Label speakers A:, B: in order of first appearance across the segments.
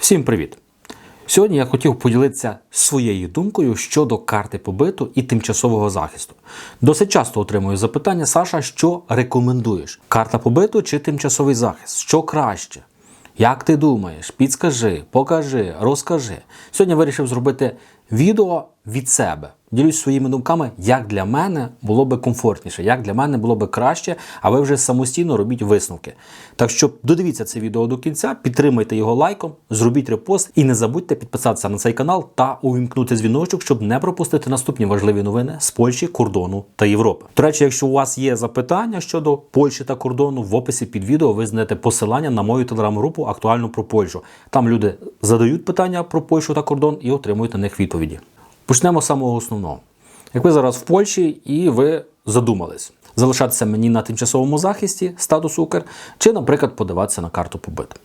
A: Всім привіт! Сьогодні я хотів поділитися своєю думкою щодо карти побиту і тимчасового захисту. Досить часто отримую запитання, Саша, що рекомендуєш? Карта побиту чи тимчасовий захист? Що краще? Як ти думаєш? Підскажи, покажи, розкажи. Сьогодні вирішив зробити відео від себе. Ділюсь своїми думками, як для мене було би комфортніше, як для мене було би краще, а ви вже самостійно робіть висновки. Так що додивіться це відео до кінця, підтримайте його лайком, зробіть репост і не забудьте підписатися на цей канал та увімкнути дзвіночок, щоб не пропустити наступні важливі новини з Польщі, кордону та Європи. До речі, якщо у вас є запитання щодо Польщі та кордону, в описі під відео ви знайдете посилання на мою телеграм-групу актуальну про Польщу. Там люди задають питання про Польщу та кордон і отримують на них відповіді. Почнемо з самого основного. Як ви зараз в Польщі і ви задумались, залишатися мені на тимчасовому захисті статус Укр, чи, наприклад, подаватися на карту побиту.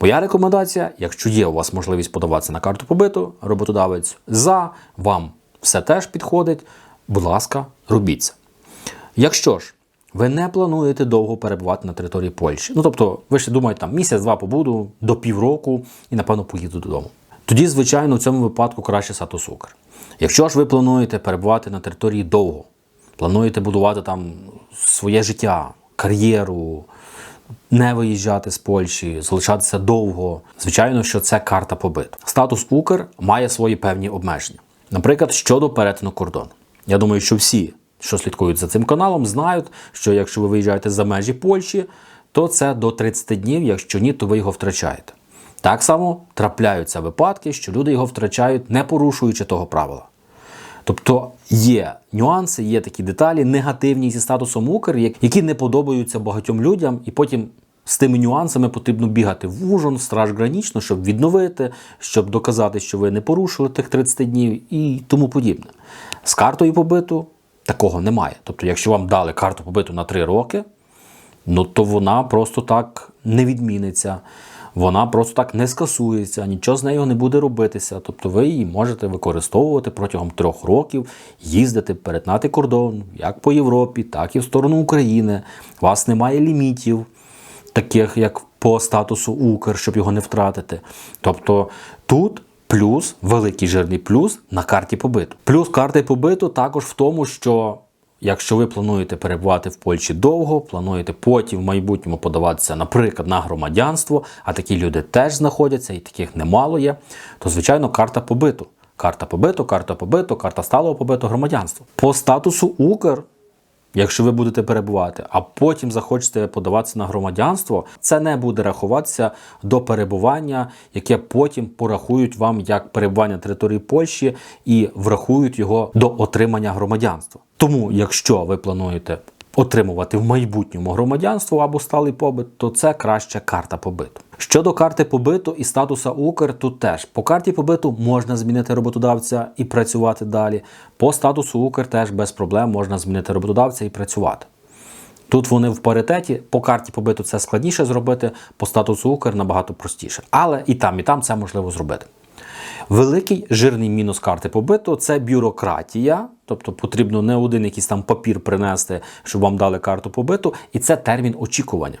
A: Моя рекомендація, якщо є у вас можливість подаватися на карту побиту, роботодавець за, вам все теж підходить, будь ласка, робіть це. Якщо ж ви не плануєте довго перебувати на території Польщі, ну тобто ви ще думаєте, там місяць-два побуду до півроку і, напевно, поїду додому. Тоді, звичайно, в цьому випадку краще статус Укр. Якщо ж ви плануєте перебувати на території довго, плануєте будувати там своє життя, кар'єру, не виїжджати з Польщі, залишатися довго, звичайно, що це карта побиту. Статус Укр має свої певні обмеження. Наприклад, щодо перетину кордону. Я думаю, що всі, що слідкують за цим каналом, знають, що якщо ви виїжджаєте за межі Польщі, то це до 30 днів, якщо ні, то ви його втрачаєте. Так само трапляються випадки, що люди його втрачають, не порушуючи того правила. Тобто є нюанси, є такі деталі, негативні зі статусом Укр, які не подобаються багатьом людям, і потім з тими нюансами потрібно бігати в Ужон, в страж гранічно, щоб відновити, щоб доказати, що ви не порушили тих 30 днів і тому подібне. З картою побиту такого немає. Тобто, якщо вам дали карту побиту на 3 роки, ну то вона просто так не відміниться. Вона просто так не скасується, нічого з нею не буде робитися. Тобто ви її можете використовувати протягом трьох років, їздити, перетнати кордон як по Європі, так і в сторону України. У вас немає лімітів, таких як по статусу Укр, щоб його не втратити. Тобто тут плюс, великий жирний плюс на карті побиту. Плюс карти побиту також в тому, що. Якщо ви плануєте перебувати в Польщі довго, плануєте потім в майбутньому подаватися, наприклад, на громадянство, а такі люди теж знаходяться, і таких немало є, то звичайно карта побиту. Карта побиту, карта побиту, карта сталого побиту громадянства. По статусу Укр, якщо ви будете перебувати, а потім захочете подаватися на громадянство, це не буде рахуватися до перебування, яке потім порахують вам як перебування території Польщі і врахують його до отримання громадянства. Тому, якщо ви плануєте отримувати в майбутньому громадянство або сталий побит, то це краща карта побиту. Щодо карти побиту і статуса Укр, тут теж по карті побиту можна змінити роботодавця і працювати далі. По статусу Укр теж без проблем можна змінити роботодавця і працювати. Тут вони в паритеті, по карті побиту це складніше зробити, по статусу Укр набагато простіше. Але і там, і там це можливо зробити. Великий жирний мінус карти побиту це бюрократія, тобто потрібно не один якийсь там папір принести, щоб вам дали карту побиту, і це термін очікування.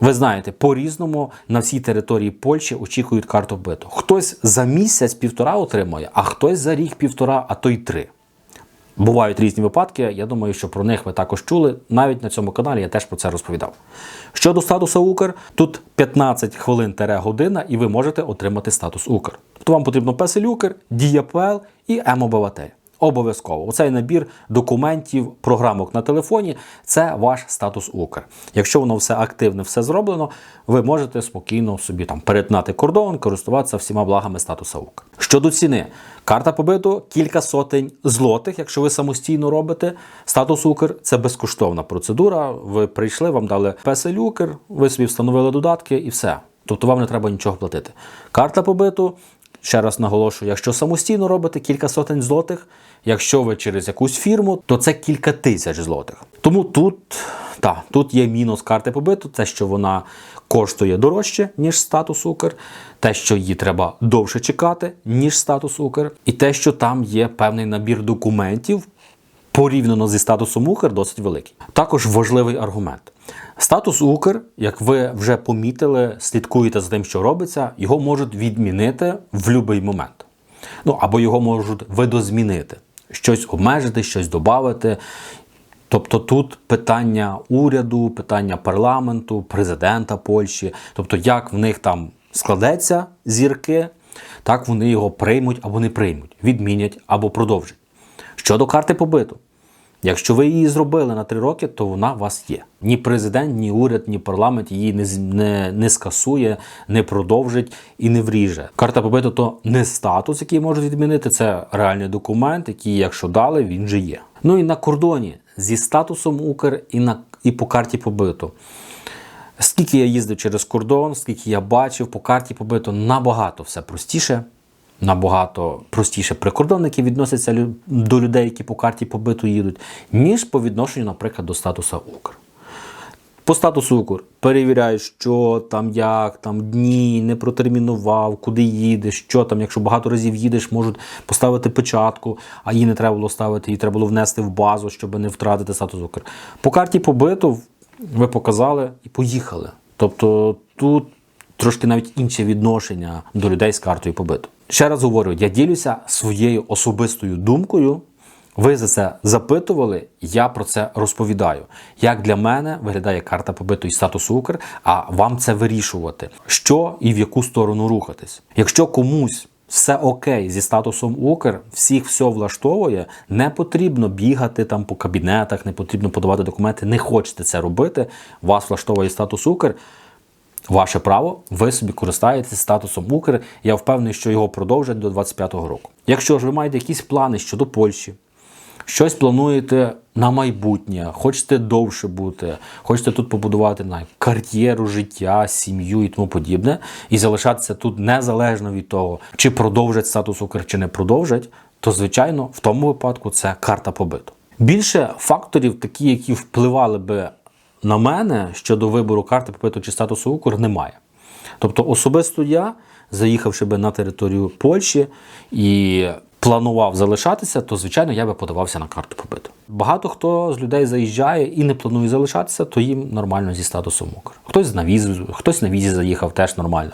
A: Ви знаєте, по-різному на всій території Польщі очікують карту побиту. Хтось за місяць-півтора отримує, а хтось за рік-півтора, а то й три. Бувають різні випадки, я думаю, що про них ви також чули. Навіть на цьому каналі я теж про це розповідав. Щодо статусу Укр, тут 15 хвилин година, і ви можете отримати статус Укр. Тобто вам потрібно песель Укр, Дія ПЛ і МОБВТ. Обов'язково. Оцей набір документів, програмок на телефоні це ваш статус Укр. Якщо воно все активне, все зроблено, ви можете спокійно собі там перетнати кордон, користуватися всіма благами статуса Укр. Щодо ціни, карта побиту кілька сотень злотих. Якщо ви самостійно робите статус Укр, це безкоштовна процедура. Ви прийшли, вам дали песель Укр, ви собі встановили додатки і все. Тобто вам не треба нічого платити. Карта побиту. Ще раз наголошую, якщо самостійно робите кілька сотень злотих, якщо ви через якусь фірму, то це кілька тисяч злотих. Тому тут, та, тут є мінус карти побиту, те, що вона коштує дорожче, ніж статус Укр, те, що її треба довше чекати, ніж статус Укр, і те, що там є певний набір документів. Порівняно зі статусом Укр досить великий. Також важливий аргумент. Статус Укр, як ви вже помітили, слідкуєте за тим, що робиться, його можуть відмінити в будь-який момент. Ну або його можуть видозмінити, щось обмежити, щось додати. Тобто тут питання уряду, питання парламенту, президента Польщі, тобто як в них там складеться зірки, так вони його приймуть або не приймуть, відмінять або продовжать. Щодо карти побиту, якщо ви її зробили на три роки, то вона у вас є. Ні президент, ні уряд, ні парламент її не, не, не скасує, не продовжить і не вріже. Карта побиту то не статус, який можуть відмінити, це реальний документ, який, якщо дали, він же є. Ну і на кордоні зі статусом Укр і, на, і по карті побиту. Скільки я їздив через кордон, скільки я бачив, по карті побито набагато все простіше. Набагато простіше прикордонники відносяться до людей, які по карті побиту їдуть, ніж по відношенню, наприклад, до статуса Укр. По статусу Укр перевіряють, що там, як, там дні, не протермінував, куди їдеш, що там. Якщо багато разів їдеш, можуть поставити печатку, а її не треба було ставити, її треба було внести в базу, щоб не втратити статус Укр. По карті побиту ви показали і поїхали. Тобто тут трошки навіть інше відношення до людей з картою побиту. Ще раз говорю, я ділюся своєю особистою думкою. Ви за це запитували, я про це розповідаю. Як для мене виглядає карта побиту і статус Укр, а вам це вирішувати, що і в яку сторону рухатись. Якщо комусь все окей зі статусом Укр, всіх все влаштовує, не потрібно бігати там по кабінетах, не потрібно подавати документи, не хочете це робити. Вас влаштовує статус Укр. Ваше право, ви собі користаєтесь статусом Укр. Я впевнений, що його продовжать до 25-го року. Якщо ж ви маєте якісь плани щодо Польщі, щось плануєте на майбутнє, хочете довше бути, хочете тут побудувати знаю, кар'єру, життя, сім'ю і тому подібне, і залишатися тут незалежно від того, чи продовжать статус Укр, чи не продовжать, то звичайно в тому випадку це карта побиту. Більше факторів, такі, які впливали би на мене щодо вибору карти побиту чи статусу Укр, немає. Тобто особисто я, заїхавши би на територію Польщі і планував залишатися, то звичайно я би подавався на карту побиту. Багато хто з людей заїжджає і не планує залишатися, то їм нормально зі статусом Укр. Хтось на візу, хтось на візі заїхав, теж нормально.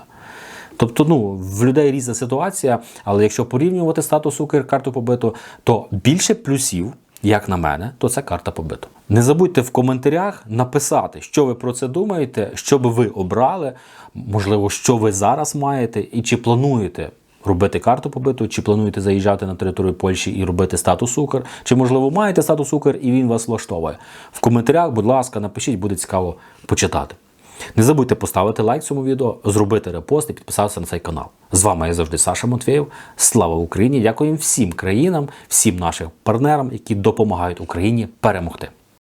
A: Тобто, ну, в людей різна ситуація, але якщо порівнювати статус Укр карту побиту, то більше плюсів, як на мене, то це карта побиту. Не забудьте в коментарях написати, що ви про це думаєте, що би ви обрали, можливо, що ви зараз маєте, і чи плануєте робити карту побиту, чи плануєте заїжджати на територію Польщі і робити статус Укр, чи можливо маєте статус Укр і він вас влаштовує. В коментарях, будь ласка, напишіть, буде цікаво почитати. Не забудьте поставити лайк цьому відео, зробити репост і підписатися на цей канал. З вами я завжди Саша Матвєєв. Слава Україні! Дякуємо всім країнам, всім нашим партнерам, які допомагають Україні перемогти.